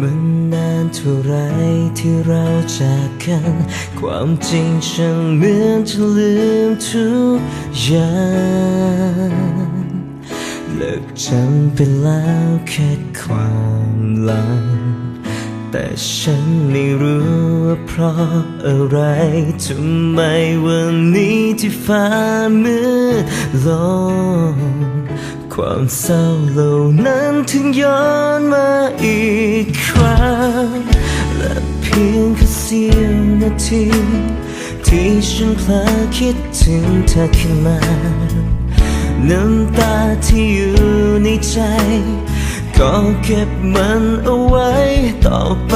มันนานเท่าไรที่เราจากกัน ความจริงฉันเหมือนจะลืมทุกอย่างเลิกจำไปแล้วแค่ความหลัง แต่ฉันไม่รู้ว่าเพราะอะไรทำไมวันนี้ที่ฟ้ามืดลงความเศร้าเหล่านั้นถึงย้อนมาอีก พียงแค่เสี้ยวนาที ที่ฉันเพลอคิดถึงเธอขึ้นมาน้ำตาที่อยู่ในใจ ก็เก็บมันเอาไว้ต่อไป